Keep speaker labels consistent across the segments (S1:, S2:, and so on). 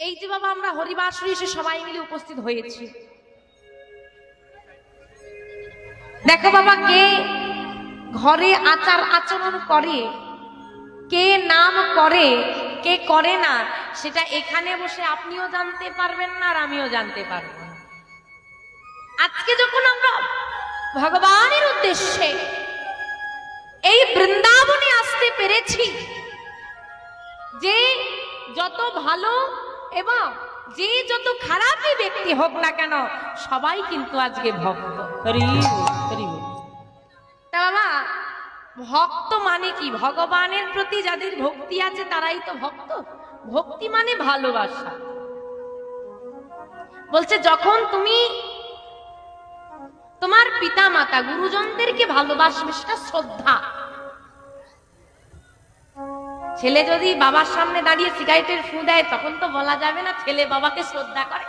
S1: এই যে বাবা, আমরা হরিবাসরে এসে সবাই মিলে উপস্থিত হয়েছি। দেখো বাবা, কে ঘরে আচার আচরণ করে, কে নাম করে, কে করে না, সেটা এখানে বসে আপনিও জানতে পারবেন না আর আমিও জানতে পারব আজকে যখন আমরা ভগবানের উদ্দেশ্যে এই বৃন্দাবনে আসতে পেরেছি, যে যত ভালো এবং যে যত খারাপই ব্যক্তি হোক না কেন, সবাই কিন্তু আজকে ভক্ত। বাবা, ভক্ত মানে কি? ভগবানের প্রতি যাদের ভক্তি আছে, তারাই তো ভক্ত। ভক্তি মানে ভালোবাসা। বলছে, যখন তুমি তোমার পিতা মাতা গুরুজনদেরকে ভালোবাসবে, সেটা শ্রদ্ধা। ছেলে যদি বাবার সামনে দাঁড়িয়ে সিগারেটের ফু দেয় তখন তো বলা যাবে না ছেলে বাবাকে শ্রদ্ধা করে।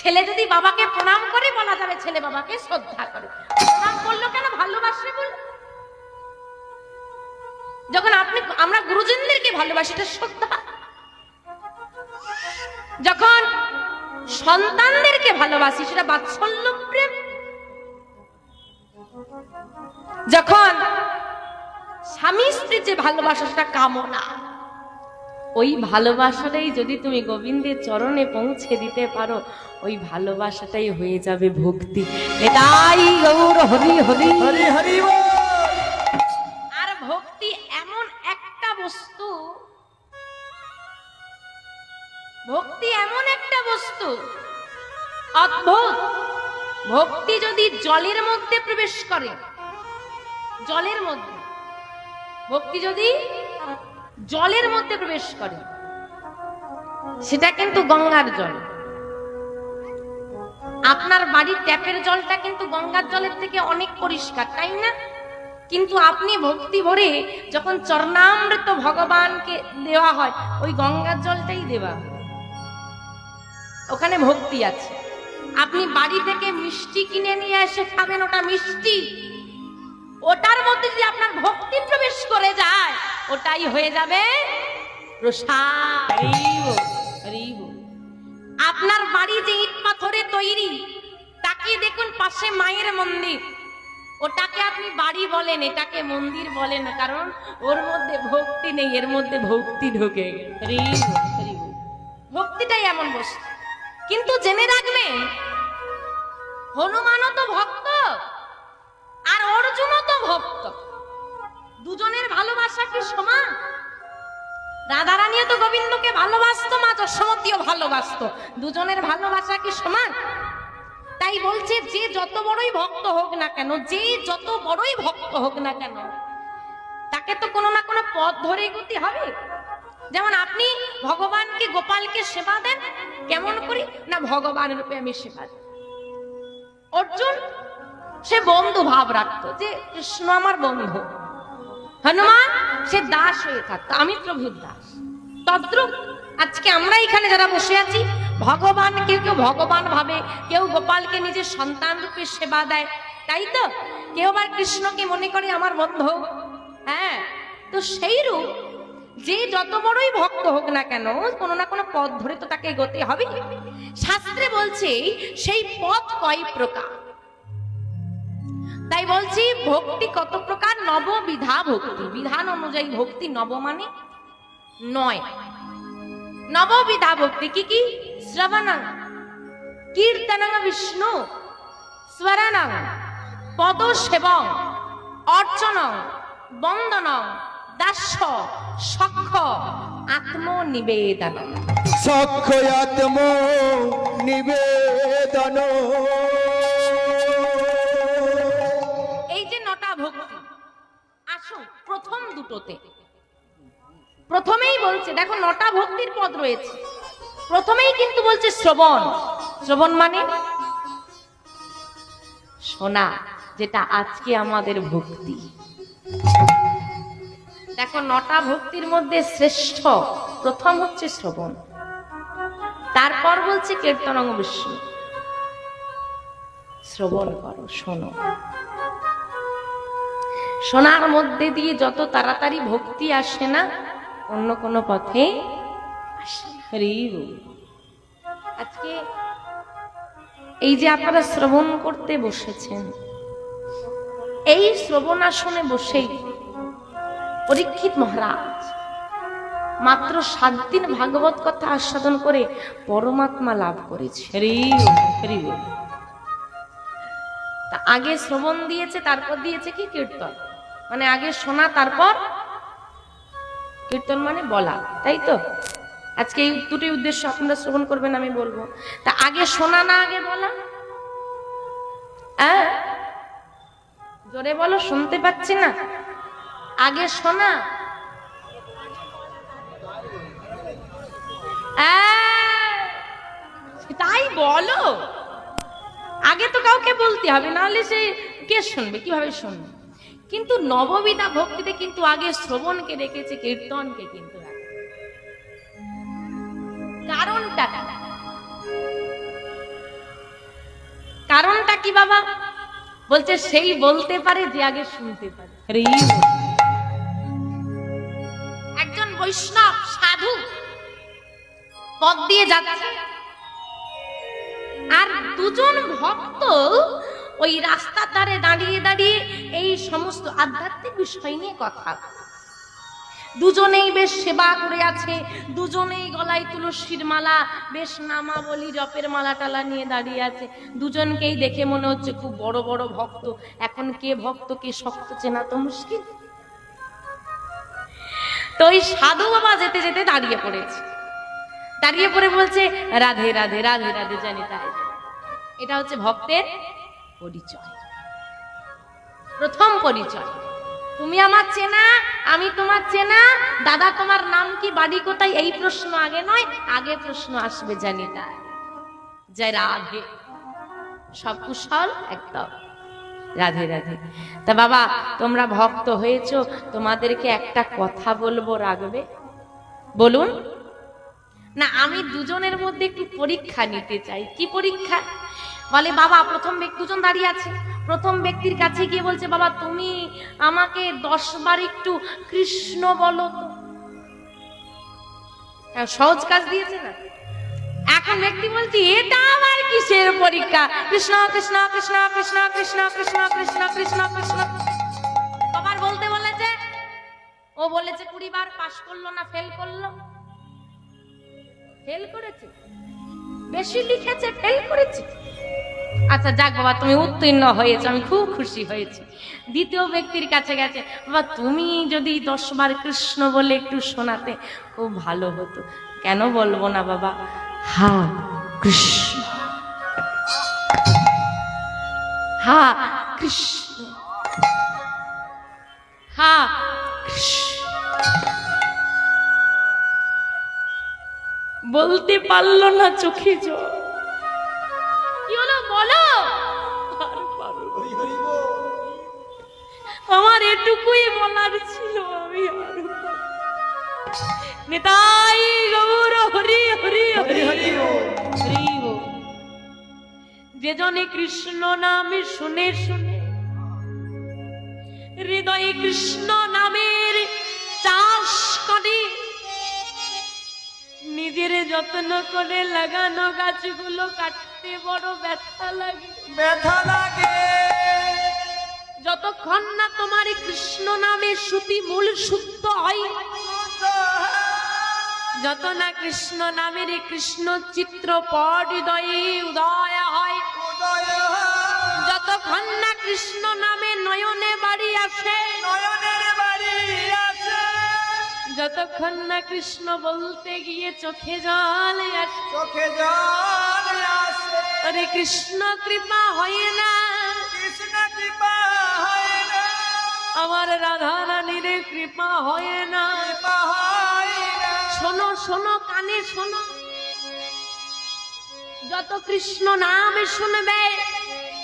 S1: ছেলে যদি বাবাকে প্রণাম করে বলা যাবে ছেলে বাবাকে শ্রদ্ধা করে। প্রণাম করল কেন? ভালোবাসে বল। যখন আপনি আমরা গুরুজনদেরকে ভালোবাসি এটা শ্রদ্ধা যখন সন্তানদেরকে ভালোবাসি সেটা বাৎসল্য প্রেম। যখন স্বামী স্ত্রীর যে ভালোবাসা সেটা কামনা। ওই ভালোবাসাটাই যদি তুমি গোবিন্দের চরণে পৌঁছে দিতে পারো ওই ভালোবাসাটাই হয়ে যাবে ভক্তি। এটাই গৌর হরি হরি।
S2: হরি হরি
S1: আর ভক্তি এমন একটা বস্তু ভক্তি এমন একটা বস্তু অদ্ভুত। ভক্তি যদি জলের মধ্যে প্রবেশ করে জলের মধ্যে ভক্তি যদি জলের মধ্যে প্রবেশ করে, সেটা কিন্তু গঙ্গার জল। আপনার বাড়ির ট্যাপের জলটা কিন্তু গঙ্গার জলের থেকে অনেক পরিষ্কার, তাই না? কিন্তু আপনি ভক্তি ভরে যখন চরণামৃত ভগবানকে দেওয়া হয়, ওই গঙ্গার জলটাই দেওয়া। ওখানে ভক্তি আছে। আপনি বাড়ি থেকে মিষ্টি কিনে নিয়ে এসে খাবেন, ওটা মিষ্টি। ওটার মধ্যে যদি আপনার ভক্তি প্রবেশ করে যায় ওটাই হয়ে যাবে
S2: বল।
S1: আপনার বাড়ি যে ইট পাথরে তৈরি তাকিয়ে দেখুন পাশে মায়ের মন্দির। ওটাকে আপনি বাড়ি বলেন এটাকে মন্দির বলেন কারণ ওর মধ্যে ভক্তি নেই এর মধ্যে ভক্তি ঢুকে। ভক্তিটাই এমন বস্তু। কিন্তু জেনে রাখবেন হনুমানও তো ভক্ত। আর অর্জুনও তো ভক্ত। দুজনের ভালোবাসা কি সমান? রাধারানীও তো গোবিন্দকে ভালোবাসতো, মা যশোমতীও ভালোবাসতো। দুজনের ভালোবাসা কি সমান? তাই বলছে, যে যত বড়ই ভক্ত হোক না কেন, যে যত বড়ই ভক্ত হোক না কেন, তাকে তো কোনো না কোনো পথ ধরে এগোতে হবে। যেমন আপনি ভগবানকে, গোপালকে সেবা দেন, কেমন করি? না ভগবান রূপে আমি সেবা দিই। অর্জুন সে বন্ধু ভাব রাখতো যে কৃষ্ণ আমার বন্ধু। হনুমান, সে দাস হয়ে থাকতো, আমি প্রভুর দাস। তদ্রুপ আজকে আমরা এখানে যারা বসে আছি ভগবান কেউ কেউ ভগবান ভাবে, কেউ গোপালকে নিজের সন্তান রূপে সেবা দেয়, তাই তো? কেউ আবার কৃষ্ণকে মনে করে আমার বন্ধু। হ্যাঁ তো সেই রূপ যে যত বড়ই ভক্ত হোক না কেন, কোনো না কোনো পথ ধরে তো তাকে এগোতে হবে শাস্ত্রে বলছে, সেই পথ কয় প্রকার? তাই বলছি, ভক্তি কত প্রকার? নববিধা ভক্তি। বিধান অনুযায়ী ভক্তি নব মানে নয়। নববিধা ভক্তি কি কি? শ্রবণং, কীর্তনং বিষ্ণু, স্মরণং, পদসেবং, অর্চনং, বন্দনং, দাস্য, সক্ষ আত্মনিবেদন
S3: সক্ষয়াত্ম নিবেদন
S1: প্রথম দুটোতে। প্রথমেই বলছে, দেখো নটা ভক্তির পদ রয়েছে। প্রথমেই কিন্তু বলছে শ্রবণ। শ্রবণ মানে? শোনা, যেটা আজকে আমাদের ভক্তি। দেখো নটা ভক্তির মধ্যে শ্রেষ্ঠ, প্রথম হচ্ছে শ্রবণ। তারপর বলছে কীর্তনং বিষ্ণু। শ্রবণ করো, শোনো। শোনার মধ্যে দিয়ে যত তাড়াতাড়ি ভক্তি আসে না, অন্য কোনো পথে আজকে এই যে আপনারা শ্রবণ করতে বসেছেন, এই শ্রবণ আসনে বসেই পরীক্ষিত মহারাজ মাত্র সাত দিন ভাগবত কথা আস্বাদন করে পরমাত্মা লাভ করেছে। আগে শ্রবণ দিয়েছে, তারপর দিয়েছে কি কীর্তন? মানে আগে শোনা, তারপর কীর্তন মানে বলা, তাই তো? আজকে এই দুটি উদ্দেশ্য আপনারা শ্রবণ করবেন, আমি বলব। তা আগে শোনা না আগে বলা? আহ? জোরে বলো, শুনতে পাচ্ছি না। আগে শোনা! তাই বলো। আগে তো কাউকে বলতে হবে, নাহলে সে কে শুনবে, কীভাবে শুনবে? কিন্তু নববিধা ভক্তিতে কিন্তু আগে শ্রবণকে রেখেছে কীর্তনকে কিন্তু কারণটা কি? কারণটা কি বাবা? বলছে সেই বলতে পারে যে আগে শুনতে পারে। একজন বৈষ্ণব সাধু পথ দিয়ে যাচ্ছে। আর দুজন ভক্ত ওই রাস্তার ধারে দাঁড়িয়ে দাঁড়িয়ে এই সমস্ত আধ্যাত্মিক বিষয় নিয়ে কথা। দুজনেই বেশ সেবা করে আছে, দুজনেই গলায় তুলসীর মালা, বেশ নামা বলি জপের মালা টালা নিয়ে দাঁড়িয়ে আছে। দুজনকেই দেখে মনে হচ্ছে খুব বড় বড় ভক্ত। এখন কে ভক্ত, কে শক্ত চেনা তো মুশকিল। তো ওই সাধু বাবা যেতে যেতে দাঁড়িয়ে পড়েছে। দাঁড়িয়ে পড়ে বলছে, রাধে রাধে রাধে রাধে জানি তাই। এটা হচ্ছে ভক্তের পরিচয়। প্রথম পরিচয়। তুমি আমার চেনা, আমি তোমার চেনা, দাদা তোমার নাম কি, বাড়ি কোথায়, এই প্রশ্ন আগে নয়, আগে প্রশ্ন আসবে জানি তাই জয় রাধে। সব কুশল একদম। রাধে রাধে। তা বাবা, তোমরা ভক্ত হয়েছো, তোমাদেরকে একটা কথা বলব রাখবে বলুন। না, আমি দুজনের মধ্যে একটু পরীক্ষা নিতে চাই। কি পরীক্ষা? বলে, বাবা, প্রথম ব্যক্তি দুজন দাঁড়িয়ে আছে। প্রথম ব্যক্তির কাছে গিয়ে বলছে, বাবা, তুমি আমাকে দশবার একটু কৃষ্ণ বলো তো। সহজ কাজ দিয়েছে না? এখন ব্যক্তি বলছি, এটা আমার কিসের পরীক্ষা? কৃষ্ণ কৃষ্ণ কৃষ্ণ কৃষ্ণ কৃষ্ণ কৃষ্ণ কৃষ্ণ কৃষ্ণ কৃষ্ণ। কবার বলতে বলেছে, ও বলেছে কুড়ি বার পাশ করল না, ফেল করল। ফেল করেছে? বেশি লিখেছে, ফেল করেছে? আচ্ছা যাক বাবা, তুমি উত্তীর্ণ হয়েছে, আমি খুব খুশি হয়েছি। দ্বিতীয় ব্যক্তির কাছে গেছে, বাবা, তুমি যদি দশ বার কৃষ্ণ বলে একটু শোনাতে, খুব ভালো হতো। কেন বলব না বাবা? হা, কৃষ্ণ। হা কৃষ্ণ। হা, কৃষ্ণ। বলতে পারল না চোখে জল। আমার এটুকুই বলার ছিল আমি আর। নিতাই গৌর, হরি হরি হরি
S2: হরি বল
S1: যে জনে কৃষ্ণ নামে শুনে শুনে। হৃদয়ে কৃষ্ণ নামের চাষ করে। নিজের যত্ন করে লাগানো গাছগুলো কাটতে বড় ব্যথা লাগে।
S3: ব্যথা লাগে।
S1: যতক্ষণ না তোমার কৃষ্ণ নামে শ্রুতি মূল শুদ্ধ হয় যত না কৃষ্ণ নামের কৃষ্ণ চিত্র পট হৃদয়ে উদয় হয় যতক্ষণ না কৃষ্ণ নামে নয়নে বাড়ি আসে
S3: নয়নের বাড়ি
S1: যতক্ষণ না কৃষ্ণ বলতে গিয়ে চোখে জল আসে
S3: চোখে জল আসে।
S1: আরে কৃষ্ণ কৃপা হয় না। আমার রাধা রানীর কৃপা হয় না। শোনো শোনো কানে শোনো। যত কৃষ্ণ নাম শুনবে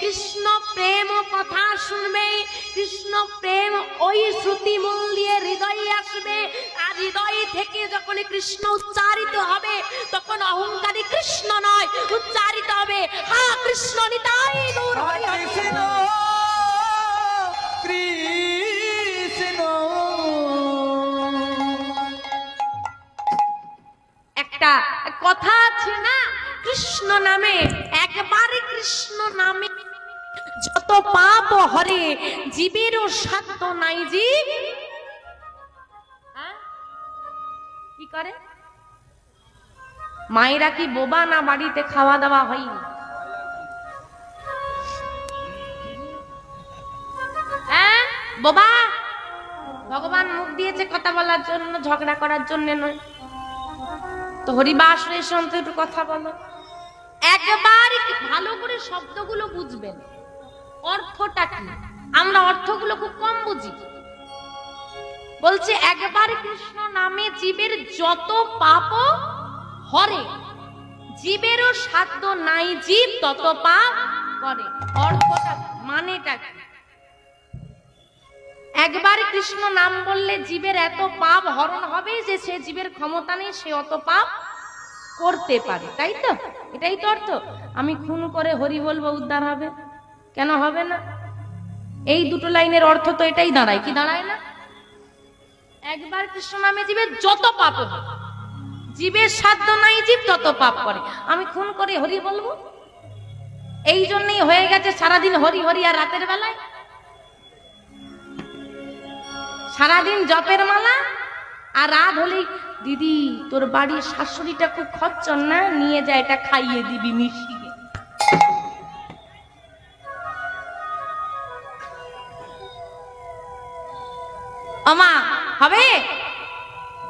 S1: কৃষ্ণ প্রেম কথা শুনবে কৃষ্ণ প্রেম ওই শ্রুতি মূল দিয়ে হৃদয়ে আসবে। আর হৃদয় থেকে যখন কৃষ্ণ উচ্চারিত হবে তখন অহংকারী কৃষ্ণ নয় উচ্চারিত হবে হা কৃষ্ণ নিতাই হরি হরি।
S3: কৃষ্ণ
S1: একটা কথা আছে না? কৃষ্ণ নামে একবারে কৃষ্ণ নামে। যত পাপ হরে, জীবেরও সাধ্য নাই জীব হ্যাঁ? কি করে? মায়েরা কি বোবা না বাড়িতে খাওয়া দাওয়া হয়নি? হ্যাঁ? বোবা? ভগবান মুখ দিয়েছে কথা বলার জন্য, ঝগড়া করার জন্য নয়। তো হরিবাস রেশন তো একটু কথা বলো। একবার ভালো করে শব্দগুলো বুঝবেন। অর্থটা কি? আমরা অর্থগুলো খুব কম বুঝি। বলছে, একবার কৃষ্ণ নামে জীবের যত পাপ হরে, জীবেরও সাধ্য নাই, জীব তত পাপ করে। অর্থটা? মানেটা কি? একবার কৃষ্ণ নাম বললে জীবের এত পাপ হরণ হবে যে সে জীবের ক্ষমতা নেই, সে অত পাপ করতে পারে, তাই তো? এটাই তো অর্থ। আমি খুন করে হরি বলব, উদ্ধার হবে। কেন হবে না? এই দুটো লাইনের অর্থ তো এটাই দাঁড়ায়। কি দাঁড়ায় না? একবার কৃষ্ণ নামে জীবের যত পাপ হবে, জীবের সাধ্য নাই, জীব তত পাপ করে। আমি খুন করে হরি বলব? এই জন্যই হয়ে গেছে সারাদিন হরি হরি আর রাতের বেলায়। সারাদিন জপের মালা আর রাত হলেই দিদি, তোর বাড়ির শাশুড়িটা খুব খচ্চর না? নিয়ে যায় এটা খাইয়ে দিবি মিশিয়ে। আমা হবে?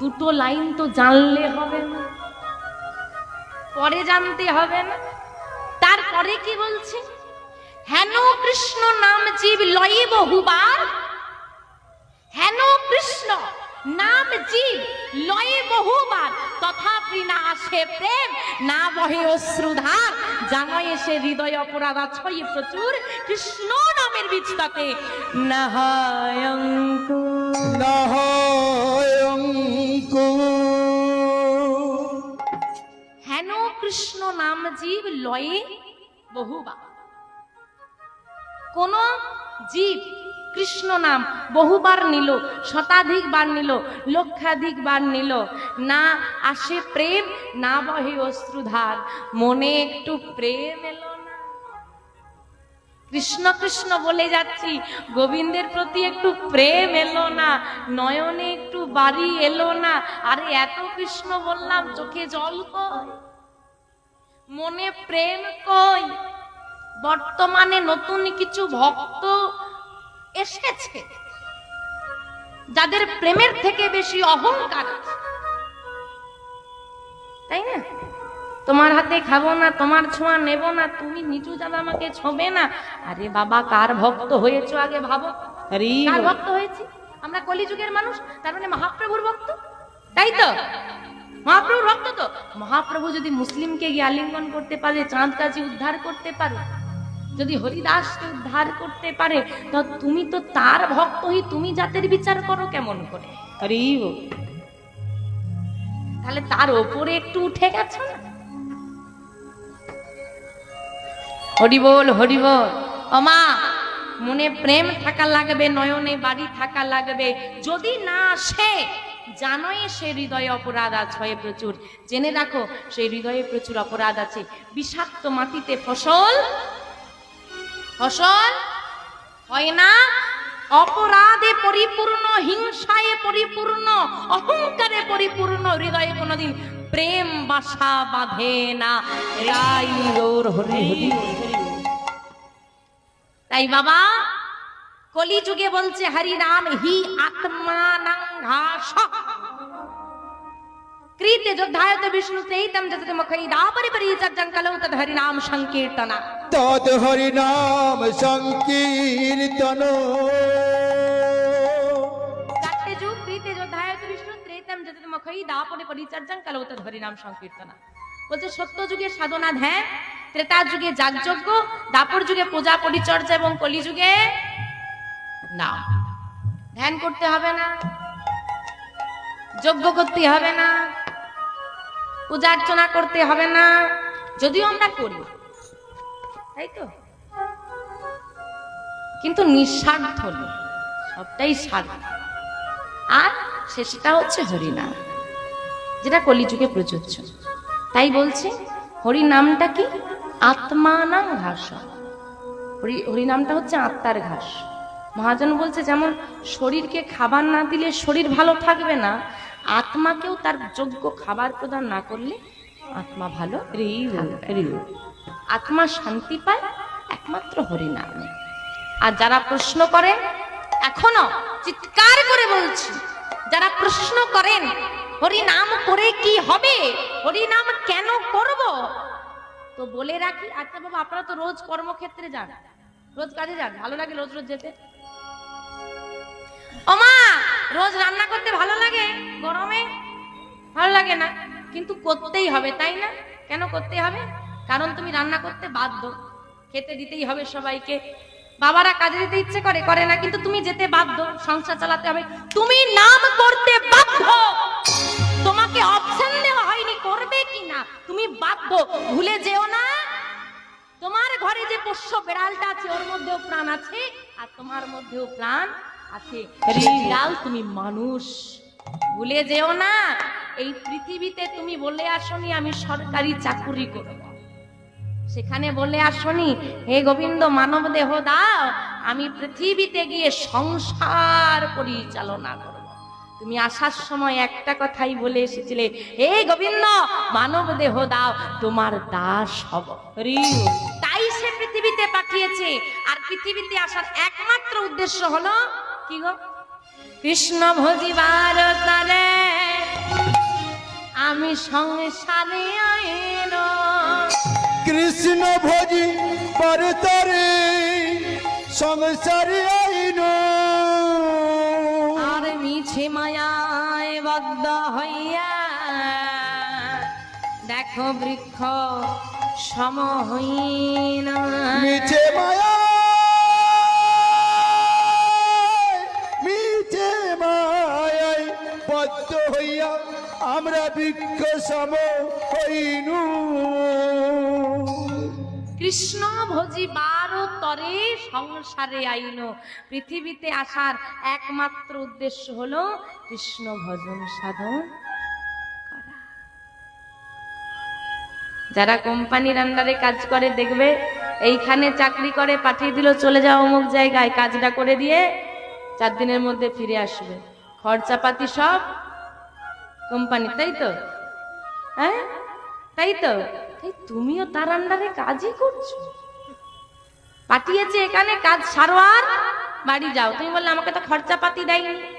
S1: দুটো লাইন তো জানলে হবে না। পরে জানতে হবে না। তারপরে কি বলছে? হেন কৃষ্ণ নাম জীব লয়ে বহুবার হেন কৃষ্ণ নাম জীব লয়ে বহুবার তথাপি না আসে প্রেম না বহে অশ্রুধার। জানয় এসে হৃদয় অপরাধ ছয় প্রচুর কৃষ্ণ নামের বীজটাতে। না হয় হেন কৃষ্ণ নাম জীব লয়ে বহুবার। কোন জীব, কৃষ্ণ নাম, বহুবার নিল, শতাধিক বার নিল, লক্ষাধিক বার নিল। না আসে প্রেম, না বহে অশ্রুধার মনে একটু প্রেম এলো কৃষ্ণ কৃষ্ণ বলে যাচ্ছি, গোবিন্দের প্রতি একটু প্রেম এলো না, নয়নে একটু বাড়ি এলো না। আরে এত কৃষ্ণ বললাম, চোখে জল কই? মনে প্রেম কই? বর্তমানে নতুন কিছু ভক্ত এসেছে। যাদের প্রেমের থেকে বেশি অহংকার তাই না? তোমার হাতে খাব না তোমার ছোঁয়া নেব না তুমি নিচু জাল আমাকে ছোবে না। আরে বাবা কার ভক্ত হয়েছো আগে ভাবো। কার ভক্ত হয়েছি? আমরা কলিযুগের মানুষ তার মানে মহাপ্রভুর ভক্ত? তাই তো? মহাপ্রভুর ভক্ত তো? মহাপ্রভু যদি মুসলিমকে গিয়ে আলিঙ্গন করতে পারে চাঁদ কাজী উদ্ধার করতে পারে যদি হরিদাসকে উদ্ধার করতে পারে তো তুমি তো তার ভক্ত হই তুমি জাতের বিচার করো কেমন করে?
S2: বল।
S1: তাহলে তার ওপরে একটু উঠে গেছে না? হরি বল হরি বল। অমা মনে প্রেম থাকা লাগবে নয়নে বাড়ি থাকা লাগবে। যদি না আসে জানোই সে হৃদয়ে অপরাধ আছে প্রচুর। জেনে রাখো সেই হৃদয়ে প্রচুর অপরাধ আছে। বিষাক্ত মাটিতে ফসল ফসল হয় না? অপরাধে পরিপূর্ণ হিংসায় পরিপূর্ণ অহংকারে পরিপূর্ণ হৃদয়ে কোনোদিন প্রেম বাসা বাঁধে না। রাই গৌর হরি হরি। তাই বাবা কলিযুগে বলছে হরি নাম হি আত্মানাং ঘাস। মুখই দাপরি পরিচর্যং কলৌ তদ হরি নাম সংকীর্তনা
S3: তদ হরি নাম সংকীর্তন
S1: চারটে যুগ কৃতে যোদ্ধায়ত বিষ্ণু ত্রেতম যত মুখই দাপরি পরিচর্যং কলৌ তদ হরি নাম সংকীর্তনা বলছে সত্য যুগে সাধনা ধ্যান ত্রেতা যুগে যাগযজ্ঞ দাপর যুগে পূজা পরিচর্যা এবং কলি যুগে নাম ধ্যান করতে হবে না যজ্ঞ করতে হবে না পূজা অর্চনা করতে হবে না যদিও আমরা করি। তাই তো? কিন্তু নিঃস্বার্থ নয়, সবটাই স্বার্থ। আর শেষটা হচ্ছে হরিনাম যেটা কলিযুগে প্রযোজ্য। তাই বলছে হরি নামটা কি? আত্মানাং ঘাস। হরি হরি নামটা হচ্ছে আত্মার ঘাস। মহাজন বলছে যেমন শরীরকে খাবার না দিলে শরীর ভালো থাকবে না আত্মাকেও তার যোগ্য খাবার প্রদান না করলে আত্মা ভালো আত্মা শান্তি পায় একমাত্র হরিনামে। আর যারা প্রশ্ন করেন এখনও চিৎকার করে বলছি যারা প্রশ্ন করেন হরিনাম করে কি হবে? হরিনাম কেন করব? তো বলে রাখি আচ্ছা বাবা আপনারা তো রোজ কর্মক্ষেত্রে যান। রোজ কাজে যান ভালো লাগে রোজ রোজ যেতে? ওমা! রোজ রান্না করতে ভালো লাগে? গরমে? ভালো লাগে না। কিন্তু করতেই হবে, তাই না? কেন করতে হবে? কারণ তুমি রান্না করতে বাধ্য। খেতে দিতেই হবে সবাইকে। বাবারা কাজে দিতে ইচ্ছে করে করে না, কিন্তু তুমি যেতে বাধ্য। সংসার চালাতে হবে। তুমি নাম করতে বাধ্য। তোমাকে অপশন দেওয়া হয়নি, করবে কি না? তুমি বাধ্য। ভুলে যেও না। তোমার ঘরে যে পোষ্য বেড়ালটা আছে, ওর মধ্যেও প্রাণ আছে, আর তোমার মধ্যেও প্রাণ আছে। বিড়াল তুমি মানুষ। ভুলে যেও না, এই পৃথিবীতে তুমি বলে আসনি, আমি সরকারি চাকুরি করব। সেখানে বলে আসনি, হে গোবিন্দ মানব দেহ দাও, আমি পৃথিবীতে গিয়ে সংসার পরিচালনা করব। তুমি আসার সময় একটা কথাই বলে এসেছিলে, হে গোবিন্দ মানব দেহ দাও, তোমার দাস হব। তাই সে পৃথিবীতে পাঠিয়েছে, আর পৃথিবীতে আসার একমাত্র উদ্দেশ্য হলো কি গো? কৃষ্ণ ভজিবার তারে আমি সংসারে আইন
S3: কৃষ্ণ ভোজি পরতরে সংসারে আইন
S1: আর মিছে মায়ায় বদ্ধ হইয়া দেখো বৃক্ষ সম হইন
S3: মিছে মায়া
S1: কৃষ্ণ ভোজি বারো তরে সংসারে আইন। পৃথিবীতে আসার একমাত্র উদ্দেশ্য হলো কৃষ্ণ ভজন সাধন যারা কোম্পানির আন্ডারে কাজ করে দেখবে, এইখানে চাকরি করে, পাঠিয়ে দিল, চলে যাও অমুক জায়গায়, কাজটা করে দিয়ে চার দিনের মধ্যে ফিরে আসবে। খরচাপাতি সব কোম্পানি, তাই তো? হ্যাঁ? তাই তো? তাই তুমিও তার আন্ডারে কাজই করছ। পাঠিয়েছে এখানে কাজ সারোয়ার? বাড়ি যাও। তুমি বললে আমাকে তো খরচাপাতি দেয়নি।